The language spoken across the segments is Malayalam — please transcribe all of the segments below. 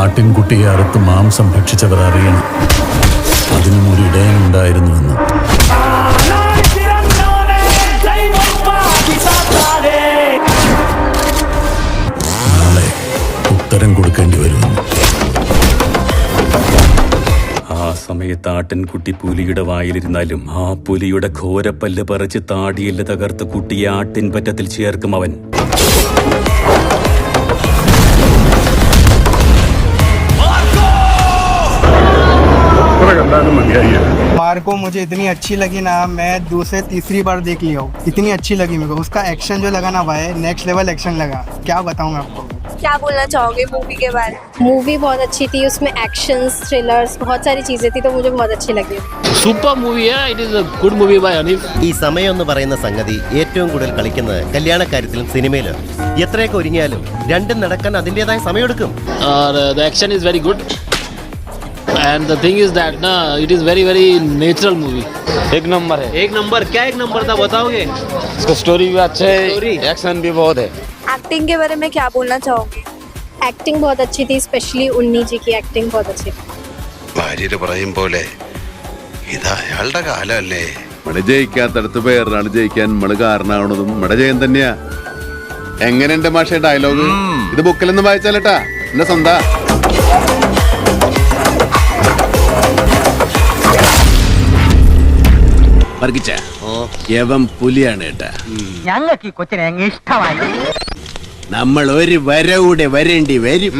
ആട്ടിൻകുട്ടിയെ അറുത്ത് മാംസം ഭക്ഷിച്ചവർ അറിയണം. അതിനും ഒരു ഇടയനുണ്ടായിരുന്നുവെന്ന്. നാളെ ഉത്തരം കൊടുക്കേണ്ടി വരുമെന്ന്. ആ സമയത്ത് ആട്ടിൻകുട്ടി പുലിയുടെ വായിലിരുന്നാലും ആ പുലിയുടെ ഘോരപ്പല്ല് പറിച്ച് താടിയെല്ല് തകർത്ത് കുട്ടിയെ ആട്ടിൻപറ്റത്തിൽ ചേർക്കും അവൻ. मार्को मुझे इतनी अच्छी लगी ना मैं दूसरे तीसरी बार देख लिया हूँ इतनी अच्छी लगी मेरे को उसका एक्शन जो लगा ना भाई नेक्स्ट लेवल एक्शन लगा क्या बताऊँ मैं आपको क्या बोलना चाहोगे मूवी के बारे में मूवी बहुत अच्छी थी उसमें एक्शंस थ्रिलर्स बहुत सारी चीज़ें थी तो मुझे बहुत अच्छी लगी super മൂവിയാ it is a good movie by Aneef ഈ സമയം എന്ന് പറയുന്ന സംഗതി ഏറ്റവും കൂടുതൽ കളിക്കുന്നത് കല്യാണക്കാര്യത്തിലും സിനിമയിലും എത്രയൊക്കെ ഒരുങ്ങിയാലും രണ്ടും നടക്കാൻ അതിൻ്റെതായ സമയമെടുക്കും और the action is very good and the thing is that ना it is very very natural movie एक नंबर है एक नंबर क्या एक नंबर था बताओगे इसका स्टोरी भी अच्छा है एक्शन भी बहुत है एक्टिंग के बारे में क्या बोलना चाहोगे एक्टिंग बहुत अच्छी थी स्पेशली उन्नी जी की एक्टिंग बहुत अच्छी थी ഭാര്യര് പറയും പോലെ ഇത് അയാളുടെ കാലമല്ലേ മട ജയിക്കാത്തടത്ത് പേരിനാണ് ജയിക്കാൻ നമ്മള് കാരണമാവണതും മട ജയം തന്നെയാ എങ്ങനെയുണ്ട് മാഷെ ഡയലോഗ് ഇത് ബുക്കിലൊന്നും വായിച്ചാലട്ടാ എന്റെ സ്വന്താ വർഗിച്ച. യവം പുലിയാണ് കേട്ടാ ഞങ്ങൾക്ക് ഈ കൊച്ചിനെ അങ്ങ് ഇഷ്ടമായി. നമ്മൾ ഒരു വരവൂടെ വരേണ്ടി വരും.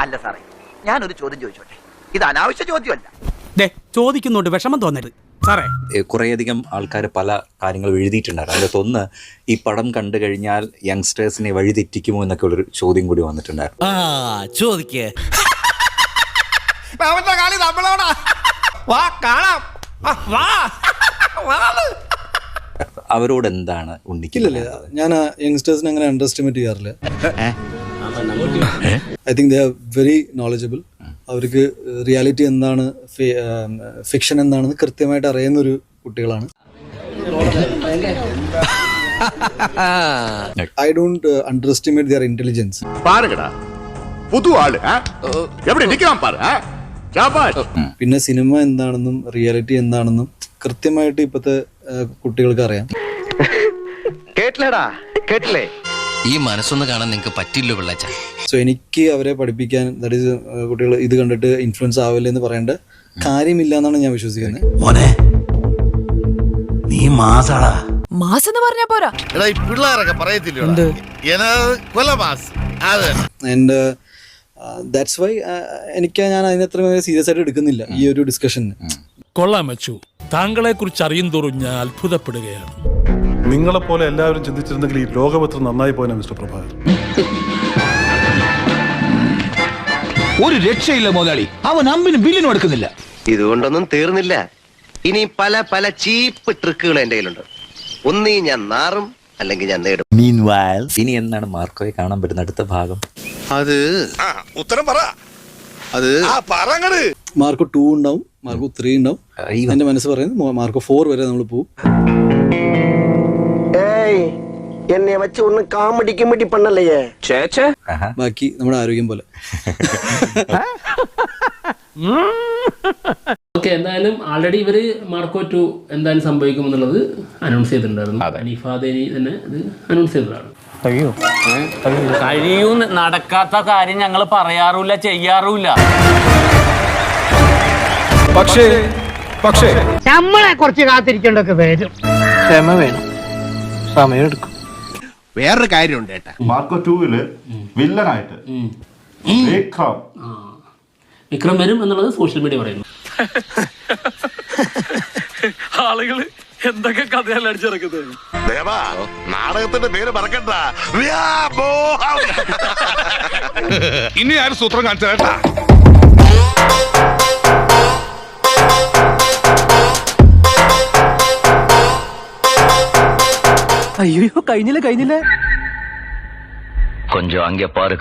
അല്ല സാറേ ഞാനൊരു ചോദ്യം ചോദിച്ചോട്ടെ? ഇത് അനാവശ്യ ചോദ്യമല്ല. ചോദിക്കുന്നുണ്ട് വിഷമം തോന്നരുത്. സാറേ. കുറേയധികം ആൾക്കാർ പല കാര്യങ്ങൾ എഴുതിയിട്ടുണ്ടായിരുന്നു. അതിനകത്ത് ഒന്ന് ഈ പടം കണ്ടു കഴിഞ്ഞാൽ യങ്സ്റ്റേഴ്സിനെ വഴിതെറ്റിക്കുമോ എന്നൊക്കെ ഉള്ളൊരു ചോദ്യം കൂടി വന്നിട്ടുണ്ടായിരുന്നു. ചോദിക്കേ. കളി നമ്മളോടാ. വാ കാണാം. അവരോട് എന്താണ് ഉണ്ണിക്കില്ല ഞാൻ യങ്സ്റ്റേഴ്സിനെ അങ്ങനെ അണ്ടർ എസ്റ്റിമേറ്റ് ചെയ്യാറില്ല I think they are very knowledgeable അവർക്ക് റിയാലിറ്റി എന്താണ് ഫിക്ഷൻ എന്താണെന്ന് കൃത്യമായിട്ട് അറിയുന്ന ഒരു കുട്ടികളാണ്. I don't underestimate their intelligence പാരുകടാ പുതു ആൾ എവിടെ നിൽക്കാൻ പാரு പിന്നെ സിനിമ എന്താണെന്നും റിയാലിറ്റി എന്താണെന്നും കൃത്യമായിട്ട് ഇപ്പത്തെ കുട്ടികൾക്ക് അറിയാം. കേട്ടില്ലടാ കേട്ടില്ലേ? ഈ മനസ്സൊന്ന് കാണാൻ നിങ്ങൾക്ക് പറ്റില്ലോ പിള്ളച്ച. സോ എനിക്ക് അവരെ പഠിപ്പിക്കാൻ ദാറ്റ് ഈസ് കുട്ടികൾ ഇത് കണ്ടിട്ട് ഇൻഫ്ലുവൻസ് ആവില്ല എന്ന് പറയേണ്ട കാര്യമില്ല എന്നാണ് ഞാൻ വിശ്വസിക്കുന്നത്. മോനെ നീ മാസാടാ മാസം എന്ന് പറഞ്ഞാ പോരാ. എടാ ഈ പിള്ളേരൊക്കെ പറയത്തില്ല ആൻഡ് ദാറ്റ്സ് വൈ എനിക്ക് ഞാൻ അതിനത്ര സീരിയസ് ആയിട്ട് എടുക്കുന്നില്ല ഈ ഒരു ഡിസ്കഷന് കൊള്ളാം വെച്ചു താങ്കളെ കുറിച്ച് അറിയും തോറും ഞാൻ അത്ഭുതപ്പെടുകയാണ്. നിങ്ങളെപ്പോലെ എല്ലാവരും ചിന്തിച്ചിരുന്നെങ്കിൽ ഈ ലോകം എത്ര നന്നായി പോയന മിസ്റ്റർ പ്രഭാകർ ഒരു രക്ഷയില്ല മുതലാളി. അവൻ അമ്പിനും ബില്ലിനും എടുക്കുന്നില്ല. ഇതുകൊണ്ടൊന്നും തീർന്നില്ല. ഇനി പല പല ചീപ്പ് ട്രിക്കുകൾ എന്റെ കയ്യിലുണ്ട്. ഒന്നീ ഞാൻ നാറും അല്ലെങ്കിൽ ഞാൻ നേടും. ഇനി എന്താണ് മാർക്കോയെ കാണാൻ പറ്റുന്ന അടുത്ത ഭാഗം? അത് ഉത്തരം പറ. അത് പറങ്ങട്. മാർക്ക് ടു ഉണ്ടാവും മാർക്ക് ത്രീ ഉണ്ടാവും. എന്റെ മനസ്സ് പറയുന്നത് മാർക്ക് ഫോർ വരെ നമ്മൾ പോവും. എന്നെ വെച്ച് ഒന്ന് കാമഡി കിമഡി പണ്ണല്ലേ? ആഹാ. ബാക്കി നമ്മുടെ ആരോഗ്യം പോലെ. ഓക്കെ എന്തായാലും ആൾറെഡി ഇവർ മാർക്കോ ടു എന്തായാലും സംഭവിക്കും എന്നുള്ളത് അനൗൺസ് ചെയ്തിട്ടുണ്ടായിരുന്നു അനീഫാദേനി തന്നെ ഇത് അനൗൺസ് ചെയ്തതാണ്. കഴിയൂന്ന് നടക്കാത്ത കാര്യം ഞങ്ങൾ പറയാറില്ല ചെയ്യാറുമില്ല. പക്ഷേ പക്ഷേ. നമ്മളെ കുറച്ച് കാത്തിരിക്കേണ്ടൊക്കെ വരും. ക്ഷമ വേണം. സമയം എടുക്കും വേറൊരു കാര്യമുണ്ട് കേട്ടാ മാർക്കോ ടൂവിൽ വില്ലനായിട്ട് വിക്രം. വിക്രം വരും എന്നുള്ളത് സോഷ്യൽ മീഡിയ പറയുന്നു. ആളുകൾ എന്തൊക്കെ കഥയാണ് അടിച്ചിറക്കുന്നത്? ദേവാ നാടകത്തിന്റെ പേര് മറക്കണ്ട. ഇനി ആരും സൂത്രം കാണിച്ചേട്ടാ അയ്യോ കഴിഞ്ഞില്ലേ കഴിഞ്ഞില്ലേ? കൊഞ്ചോ அங்கே பாரு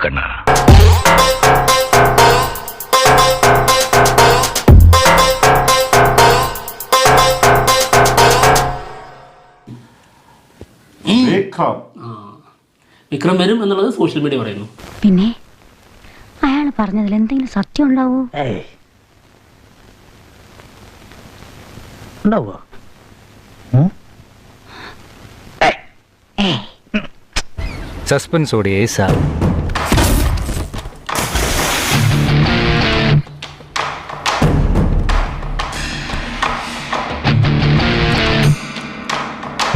വിക്രം. വിക്രം വരും എന്നുള്ളത് സോഷ്യൽ മീഡിയ പറയുന്നു. പിന്നെ? അയാൾ പറഞ്ഞതിൽ എന്തെങ്കിലും സത്യം ഉണ്ടാവോ? ഉണ്ടാവോ? സസ്പെൻസോടെ സാവും